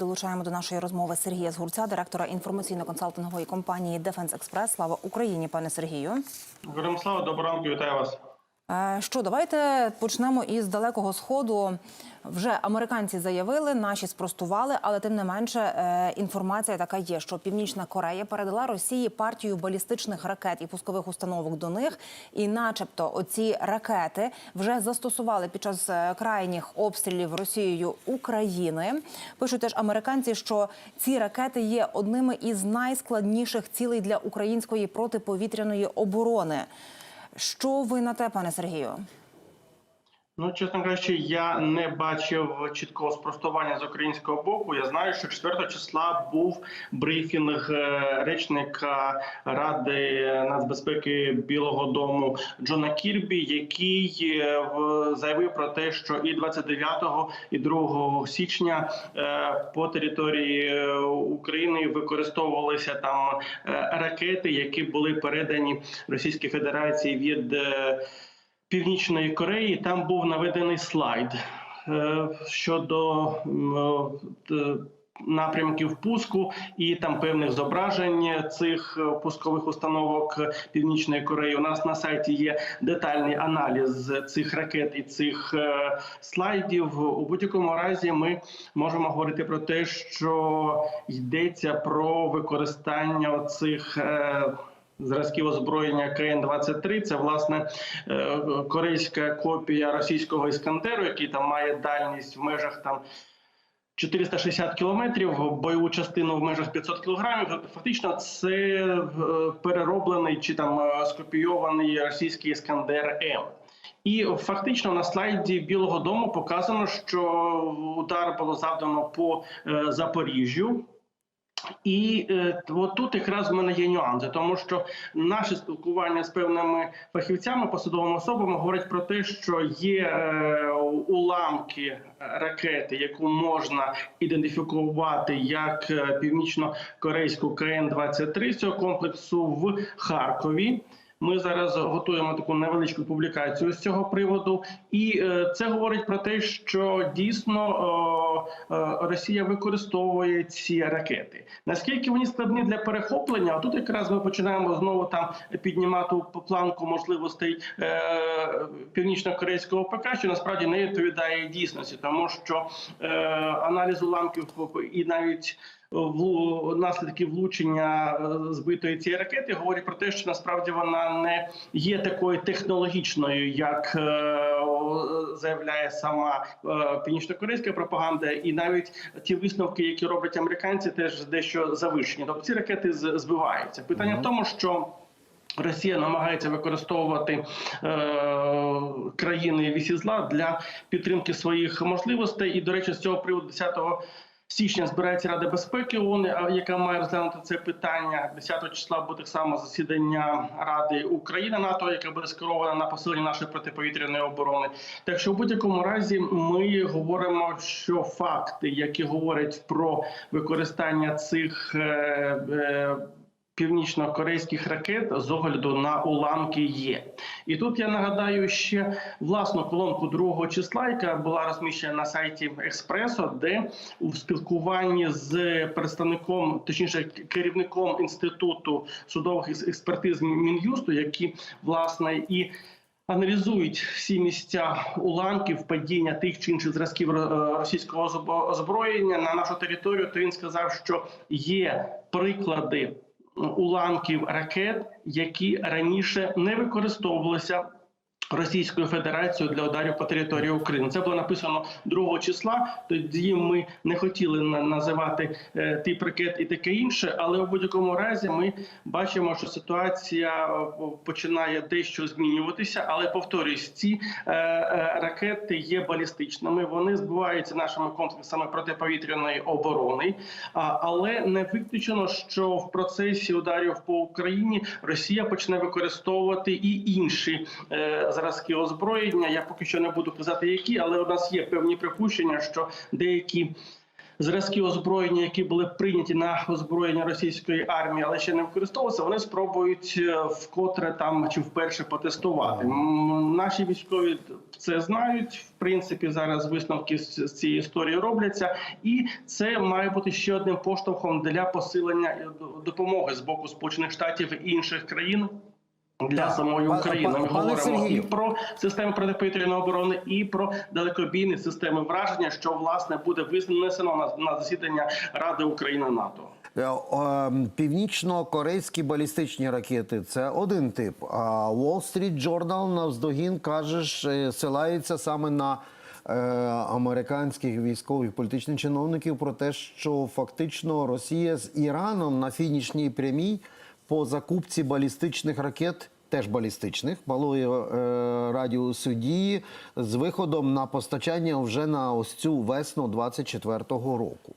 Долучаємо до нашої розмови Сергія Згурця, директора інформаційно-консалтингової компанії Дефенс Експрес. Слава Україні, пане Сергію. Героям слава, доброго ранку, вітаю вас. Е, Що давайте почнемо із далекого сходу. Вже американці заявили, наші спростували, але тим не менше е, інформація така є, що Північна Корея передала Росії партію балістичних ракет і пускових установок до них, і, начебто, оці ракети вже застосували під час е, крайніх обстрілів Росією України. Пишуть теж американці, що ці ракети є одними із найскладніших цілей для української протиповітряної оборони. Що ви на те, пане Сергію? Ну, чесно кажучи, я не бачив чіткого спростування з українського боку. Я знаю, що 4 числа був брифінг е, речника Ради нацбезпеки Білого Дому Джона Кірбі, який е, заявив про те, що і 29 і 2 січня е, по території України використовувалися там ракети, які були передані Російській Федерації від. Північної Кореї там був наведений слайд е, щодо е, напрямків пуску і там певних зображень цих е, пускових установок Північної Кореї. У нас на сайті є детальний аналіз цих ракет і цих слайдів. У будь-якому разі ми можемо говорити про те, що йдеться про використання цих. Зразків озброєння КН-23 – це власне е, корейська копія російського іскандеру, який там має дальність в межах там 460 кілометрів, бойову частину в межах 500 кілограмів. Тобто, Фактично, це е, перероблений чи там е, скопійований російський іскандер М. І фактично на слайді Білого Дому показано, що удар було завдано по Запоріжжю. І е, от тут якраз в мене є нюанси, тому що наше спілкування з певними фахівцями, посадовими особами говорить про те, що є е, уламки ракети, яку можна ідентифікувати як е, північно-корейську КН-23 з цього комплексу в Харкові. Ми зараз готуємо таку невеличку публікацію з цього приводу, і е, це говорить про те, що дійсно е, е, Росія використовує ці ракети. Наскільки вони складні для перехоплення? Тут якраз ми починаємо знову там піднімати планку можливостей північно-корейського ПК, що насправді не відповідає дійсності, тому що аналіз уламків і навіть наслідки влучення е, збитої цієї ракети говорять про те, що насправді вона не є такою технологічною, як е, заявляє сама е, північно-корейська пропаганда, і навіть ті висновки, які роблять американці, теж дещо завищені. Тобто ці ракети збиваються. Питання в тому, що Росія намагається використовувати е, країни вісі зла для підтримки своїх можливостей. І, до речі, з цього приводу 10 січня збирається Рада безпеки ООН, яка має розглянути це питання. 10 числа буде так само засідання Ради України НАТО, яка буде скерована на посилення нашої протиповітряної оборони. Так що в будь-якому разі ми говоримо, що факти, які говорять про використання цих. Е, е, Північно-корейських ракет з огляду на уламки є, і тут я нагадаю ще власну колонку другого числа, яка була розміщена на сайті Експресо, де у спілкуванні з представником, точніше керівником інституту судових екс- експертиз Мін'юсту, які власне і аналізують всі місця уламків падіння тих чи інших зразків російського озбро- озброєння на нашу територію, то він сказав, що є приклади уламків ракет, які раніше не використовувалися. Російською Федерацією для ударів по території України це було написано 2 числа. Тоді ми не хотіли називати е, тип ракет і таке інше, але у будь-якому разі ми бачимо, що ситуація е, починає дещо змінюватися. Але повторюсь, ці е, ракети є балістичними. Вони збиваються нашими комплексами протиповітряної оборони. Але не виключено, що в процесі ударів по Україні Росія почне використовувати і інші зразки озброєння. Я поки що не буду казати, які, але у нас є певні припущення, що деякі зразки озброєння, які були прийняті на озброєння російської армії, але ще не використовувалися, вони спробують е, вкотре там чи вперше потестувати. Наші військові це знають. В принципі, зараз висновки з цієї історії робляться, і це має бути ще одним поштовхом для посилення е, допомоги з боку Сполучених Штатів і інших країн. Для самої України ми пане говоримо і про системи протиповітряної оборони, і про далекобійні системи враження, що власне буде винесено на, на засідання Ради Україна НАТО. Е, ем, Північно-корейські балістичні ракети це один тип. А Wall Street Journal навздогін каже, ж, е, силається саме на е, американських військових політичних чиновників про те, що фактично Росія з Іраном на фінішній прямій по закупці балістичних ракет. Теж балістичних малої е, радіусу дії з виходом на постачання вже на ось цю весну 24-го року.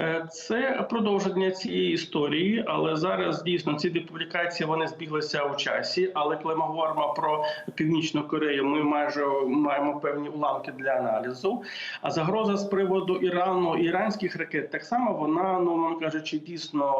Е, Це продовження цієї історії, але зараз дійсно ці дві публікації вони збіглися у часі. Але коли ми говоримо про північну Корею, ми майже маємо певні уламки для аналізу. А загроза з приводу Ірану іранських ракет так само вона, ну мовно кажучи, дійсно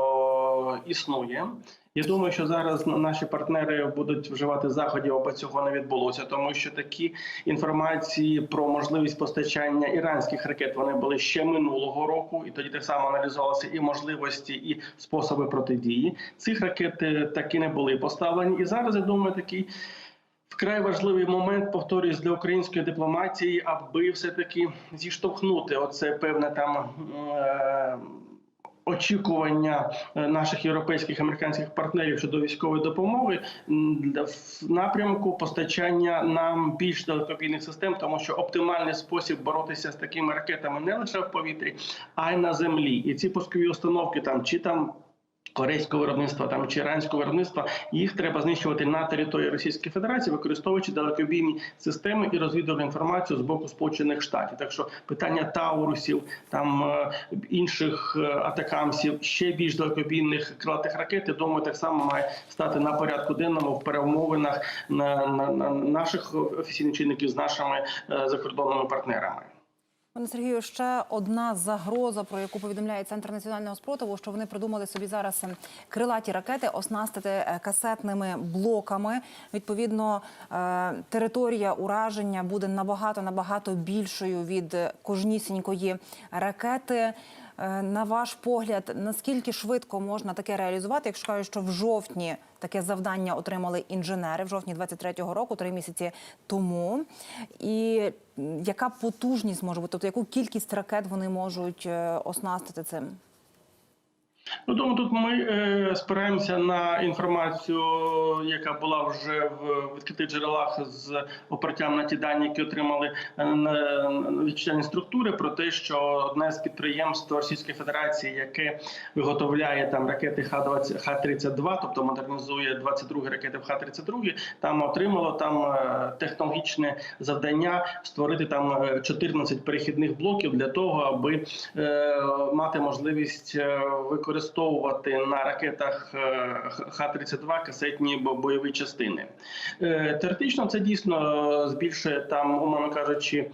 існує. Я думаю, що зараз наші партнери будуть вживати заходів, аби цього не відбулося, тому що такі інформації про можливість постачання іранських ракет вони були ще минулого року, і тоді так само аналізувалися і можливості, і способи протидії. Цих ракет е, таки не були поставлені. І зараз я думаю, такий. Вкрай важливий момент повторюсь для української дипломатії, аби все таки зіштовхнути оце певне там е- очікування е, наших європейських американських партнерів щодо військової допомоги в напрямку постачання нам більш далекобійних систем, тому що оптимальний спосіб боротися з такими ракетами не лише в повітрі, а й на землі. І ці пускові установки там чи там. Корейського виробництва там чи іранського виробництва їх треба знищувати на території Російської Федерації, використовуючи далекобійні системи і розвідувальну інформацію з боку Сполучених Штатів. Так що питання таурусів, там е, інших е, атакамсів, ще більш далекобійних крилатих ракет, я думаю, так само має стати на порядку денному в перемовинах на, на, на наших офіційних чинників з нашими е, закордонними партнерами. Пане Сергію, ще одна загроза, про яку повідомляє центр національного спротиву, що вони придумали собі зараз ем, крилаті ракети оснастити е, касетними блоками. Відповідно, е, територія ураження буде набагато набагато більшою від е, кожнісінької ракети. Е, На ваш погляд, наскільки швидко можна таке реалізувати, якщо кажуть, що в жовтні таке завдання отримали інженери в жовтні 23-го року, три місяці тому. І яка потужність може бути? Тобто яку кількість ракет вони можуть е, оснастити цим? Ну, тому тут ми е, спираємося на інформацію, яка була вже в відкритих джерелах з опертям на ті дані, які отримали е, вітчизняні структури, про те, що одне з підприємств Російської Федерації, яке виготовляє там ракети Х-20, Х-32, тобто модернізує 22 ракети в Х-32, там отримало там е, технологічне завдання створити там е, 14 перехідних блоків для того, аби е, мати можливість е, використовувати на ракетах е, Х-32 касетні бойові частини. Е, Теоретично це дійсно збільшує там, умовно кажучи.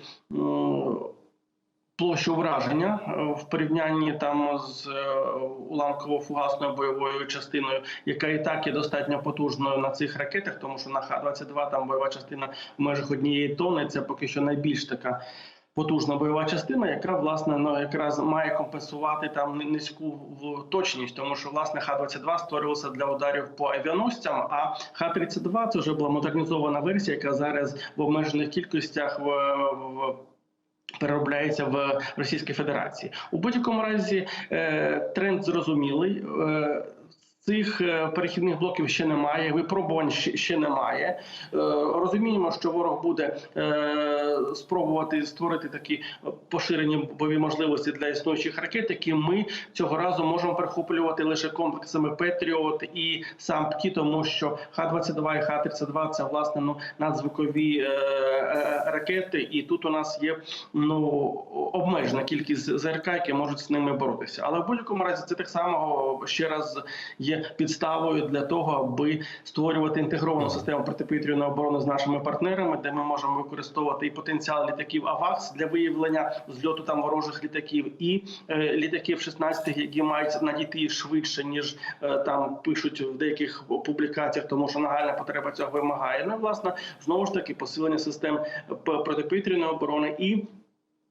Площу враження е, в порівнянні там з уламково-фугасною бойовою частиною, яка і так є достатньо потужною на цих ракетах, тому що на Х-22 там бойова частина в межах однієї тонни. Це поки що найбільш така потужна бойова частина, яка власне ну, якраз має компенсувати там низьку точність, тому що власне Х-22 створювався для ударів по авіаносцям, а Х-32 це вже була модернізована версія, яка зараз в обмежених кількостях в, в переробляється в Російській Федерації. У будь-якому разі е, тренд зрозумілий. Цих е, перехідних блоків ще немає, випробувань ще, немає. Е, розуміємо, що ворог буде е, спробувати створити такі поширені бойові можливості для існуючих ракет, які ми цього разу можемо перехоплювати лише комплексами Петріот і сам ПКІ, тому що Х-22 і Х-32 – це власне ну надзвукові ракети, і тут у нас є ну обмежена кількість ЗРК, які можуть з ними боротися. Але в будь-якому разі це так само ще раз є є підставою для того, аби створювати інтегровану систему протиповітряної оборони з нашими партнерами, де ми можемо використовувати і потенціал літаків АВАКС для виявлення зльоту там ворожих літаків, і е, літаків 16, які мають надійти швидше ніж е, там пишуть в деяких публікаціях, тому що нагальна потреба цього вимагає. Ну, власне, знову ж таки посилення систем п- протиповітряної оборони і.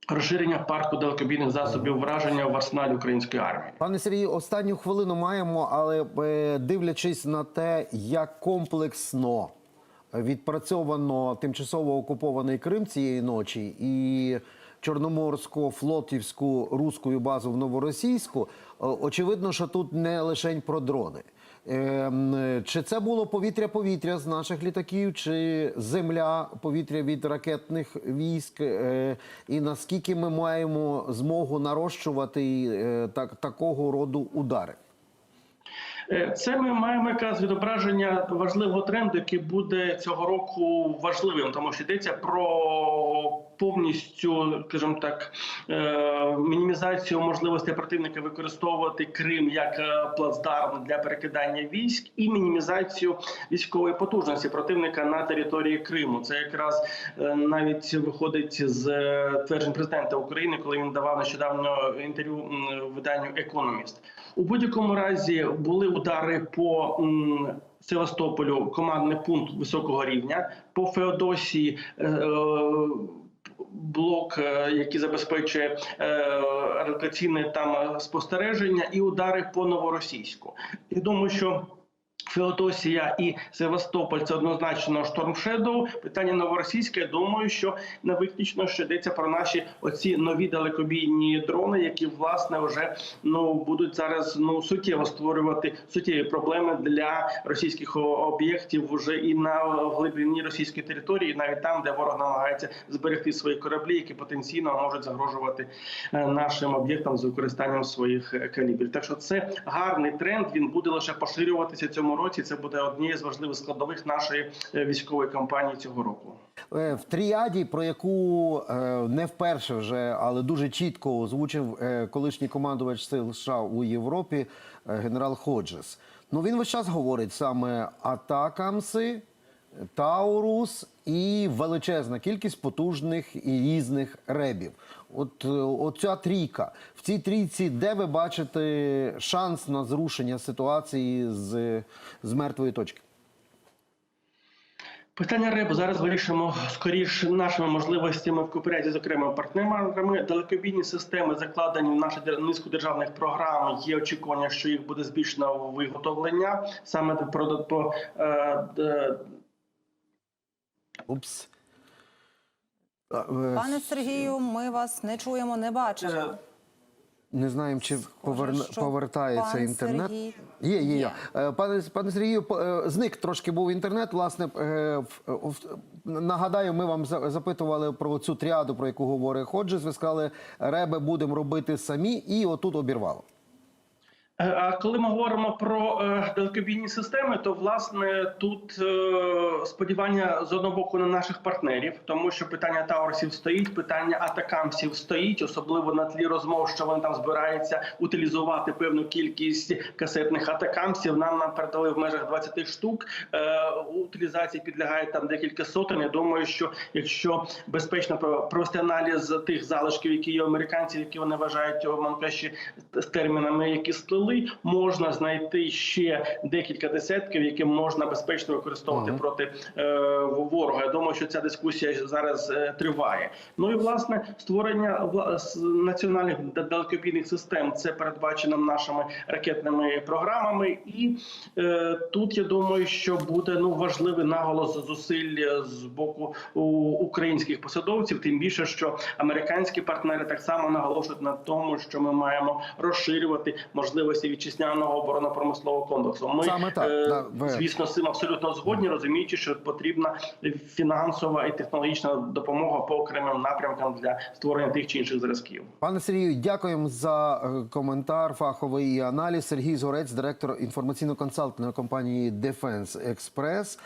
Розширення парку далекобійних засобів враження в арсеналі української армії. Пане Сергію, останню хвилину маємо, але е, дивлячись на те, як комплексно відпрацьовано тимчасово окупований Крим цієї ночі і Чорноморсько-флотівську руську базу в Новоросійську, е, очевидно, що тут не лише про дрони. Ем, Чи це було повітря-повітря з наших літаків, чи земля повітря від ракетних військ? Е, І наскільки ми маємо змогу нарощувати е, так, такого роду удари? Е, Це ми маємо якраз відображення важливого тренду, який буде цього року важливим, тому що йдеться про повністю, скажімо так, е, мінімізацію можливості противника використовувати Крим як е, плацдарм для перекидання військ, і мінімізацію військової потужності противника на території Криму. Це якраз е, навіть виходить з тверджень президента України, коли він давав нещодавно інтерв'ю виданню Економіст. У будь-якому разі були удари по Севастополю, командний пункт високого рівня, по Феодосії. е, Блок, е, який забезпечує е, радіаційне там спостереження, і удари по новоросійську. Я думаю, що Феодосія і Севастополь це однозначно Shadow. Питання новоросійське. Думаю, що не виключно що йдеться про наші оці нові далекобійні дрони, які власне вже ну будуть зараз ну суттєво створювати суттєві проблеми для російських об'єктів вже і на глибині російської території, навіть там, де ворог намагається зберегти свої кораблі, які потенційно можуть загрожувати е, нашим об'єктам з використанням своїх калібрів. Так що це гарний тренд. Він буде лише поширюватися цьому році. Це буде однією з важливих складових нашої е, військової кампанії цього року. Е, В тріаді, про яку е, не вперше вже, але дуже чітко озвучив колишній командувач сил США у Європі генерал Ходжес. Ну він весь час говорить саме атакамси, Таурус і величезна кількість потужних і різних ребів. От е, оця трійка. В цій трійці, де ви бачите шанс на зрушення ситуації з, з мертвої точки? Питання РЕБ зараз вирішимо скоріш нашими можливостями в кооперації з окремими партнерами. Далекобійні системи закладені в нашу низку державних програм. Є очікування, що їх буде збільшено виготовлення саме про по е, д- Упс. Е, Пане Сергію, ми вас не чуємо, не бачимо. Е, Не знаємо, чи поверна, що повертається пан інтернет. Сергій- Є, є, є. Е, Пане, пане Сергію, зник трошки був інтернет. Власне, нагадаю, ми вам запитували про цю тріаду, про яку говорить Ходжес. Ви сказали, реби будемо робити самі, і отут обірвало. Е, А коли ми говоримо про е, далекобійні системи, то власне тут е, сподівання з одного боку на наших партнерів, тому що питання Таурсів стоїть, питання атакамсів стоїть, особливо на тлі розмов, що вони там збираються утилізувати певну кількість касетних атакамсів. Нам нам передали в межах 20 штук. Утилізації підлягає там декілька сотень. Я думаю, що якщо безпечно про- провести аналіз тих залишків, які є американців, які вони вважають манкаші з термінами, які сплили, можна знайти ще декілька десятків, які можна безпечно використовувати Ага. проти е, ворога. Я думаю, що ця дискусія зараз е, триває. Ну і власне створення вла- національних далекобійних систем це передбачено нашими ракетними програмами. І е, тут я думаю, що буде ну важливий наголос зусиль з боку українських посадовців, тим більше, що американські партнери так само наголошують на тому, що ми маємо розширювати можливості вітчизняного оборонно-промислового комплексу. Ми Саме так, е, да, ви- звісно з цим абсолютно згодні, розуміючи, що потрібна фінансова і технологічна допомога по окремим напрямкам для створення тих чи інших зразків. Пане Сергію, дякуємо за е, коментар, фаховий аналіз. Сергій Зорець, директор інформаційно-консалтної компанії Defense Express.